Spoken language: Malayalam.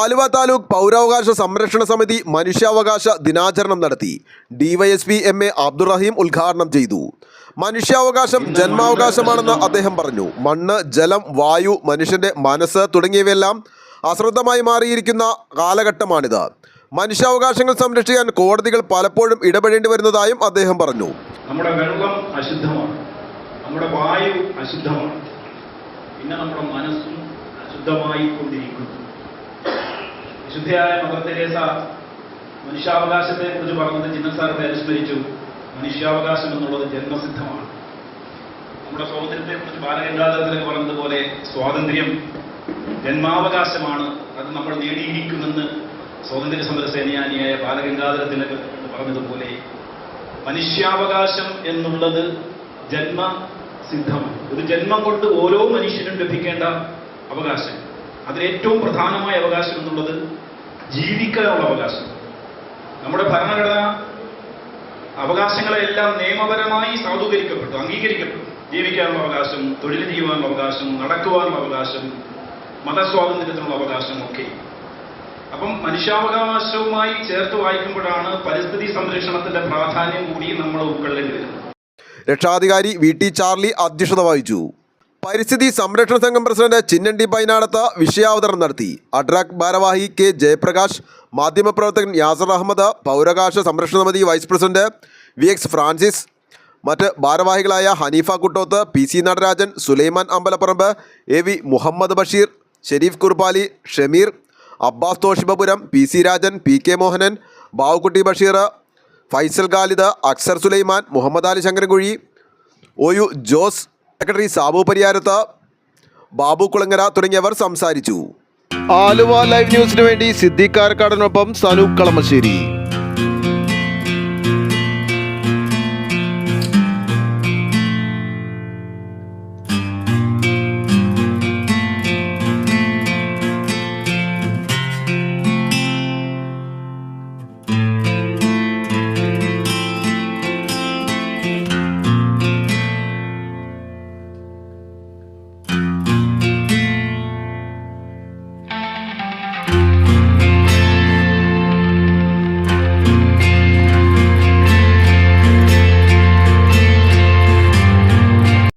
ആലുവ താലൂക്ക് പൗരാവകാശ സംരക്ഷണ സമിതി മനുഷ്യാവകാശ ദിനാചരണം നടത്തി. ഡിവൈഎസ്പി എം എ അബ്ദുറഹീം ഉദ്ഘാടനം ചെയ്തു. മനുഷ്യാവകാശം ജന്മാവകാശമാണെന്ന് അദ്ദേഹം പറഞ്ഞു. മണ്ണ് ജലം വായു മനുഷ്യന്റെ മനസ്സ് തുടങ്ങിയവയെല്ലാം അശ്രദ്ധമായി മാറിയിരിക്കുന്ന കാലഘട്ടമാണിത്. മനുഷ്യാവകാശങ്ങൾ സംരക്ഷിക്കാൻ കോടതികൾ പലപ്പോഴും ഇടപെടേണ്ടി വരുന്നതായും അദ്ദേഹം പറഞ്ഞു. നമ്മുടെ വെള്ളം അശുദ്ധമാണ്. നമ്മുടെ വായു അശുദ്ധമാണ്. പിന്നെ നമ്മുടെ മനസ്സും അശുദ്ധമായി കൊണ്ടിരിക്കുന്നു വിശുദ്ധയായ മദർ മനുഷ്യാവകാശത്തെ കുറിച്ച് പറഞ്ഞത് ചിന്നസാറിനെ അനുസ്മരിച്ചു മനുഷ്യാവകാശം എന്നുള്ളത് ജന്മസിദ്ധമാണ്. നമ്മുടെ സ്വാതന്ത്ര്യത്തെ കുറിച്ച് ബാലഗംഗാധരത്തിലൊക്കെ പറഞ്ഞതുപോലെ സ്വാതന്ത്ര്യം ജന്മാവകാശമാണ്. അത് നമ്മൾ നേടിയിരിക്കുമെന്ന് സ്വാതന്ത്ര്യ സമര സേനാനിയായ ബാലഗംഗാധരത്തിലൊക്കെ പറഞ്ഞതുപോലെ മനുഷ്യാവകാശം എന്നുള്ളത് ജന്മ സിദ്ധമാണ് ഒരു ജന്മം കൊണ്ട് ഓരോ മനുഷ്യനും ലഭിക്കേണ്ട അവകാശം. അതിലേറ്റവും പ്രധാനമായ അവകാശം എന്നുള്ളത് ജീവിക്കാനുള്ള അവകാശം. നമ്മുടെ ഭരണഘടന അവകാശങ്ങളെല്ലാം നിയമപരമായി സാധൂകരിക്കപ്പെട്ടു അംഗീകരിക്കപ്പെട്ടു. ജീവിക്കാനുള്ള അവകാശം തൊഴിൽ ചെയ്യുവാനുള്ള അവകാശം നടക്കുവാനുള്ള അവകാശം മതസ്വാതന്ത്ര്യത്തിനുള്ള അവകാശം ഒക്കെ. അപ്പം മനുഷ്യാവകാശവുമായി ചേർത്ത് വായിക്കുമ്പോഴാണ് പരിസ്ഥിതി സംരക്ഷണത്തിന്റെ പ്രാധാന്യം കൂടി നമ്മൾ ഉൾക്കൊള്ളേണ്ടി വരുന്നത് രക്ഷാധികാരി വി ടി ചാർലി അധ്യക്ഷത വഹിച്ചു. പരിസ്ഥിതി സംരക്ഷണ സംഘം പ്രസിഡന്റ് ചിന്നണ്ടി പൈനാടത്ത് വിഷയാവതരണം നടത്തി. അഡ്രാക് ഭാരവാഹി കെ ജയപ്രകാശ് മാധ്യമപ്രവർത്തകൻ യാസർ അഹമ്മദ് പൗരാകാശ സംരക്ഷണ സമിതി vice president V X Francis മറ്റ് ഭാരവാഹികളായ Haneefa Kuttoth P C Natarajan Sulaiman Ambalaparamba A V Muhammad Basheer Shareef Kurbali Shameer Abbas Thoshibapuram P C Rajan P K Mohanan Bavukutty Basheer Faisal Khalid Aksar Sulaiman Muhammad Ali Shankarankuzhi O U Jose secretary Sabu Pariyarath Babu Kulangara തുടങ്ങിയവർ സംസാരിച്ചു. ആലുവ ലൈവ് ന്യൂസിനു വേണ്ടി സിദ്ധിക്കാരക്കാടനൊപ്പം സനു കളമശ്ശേരി.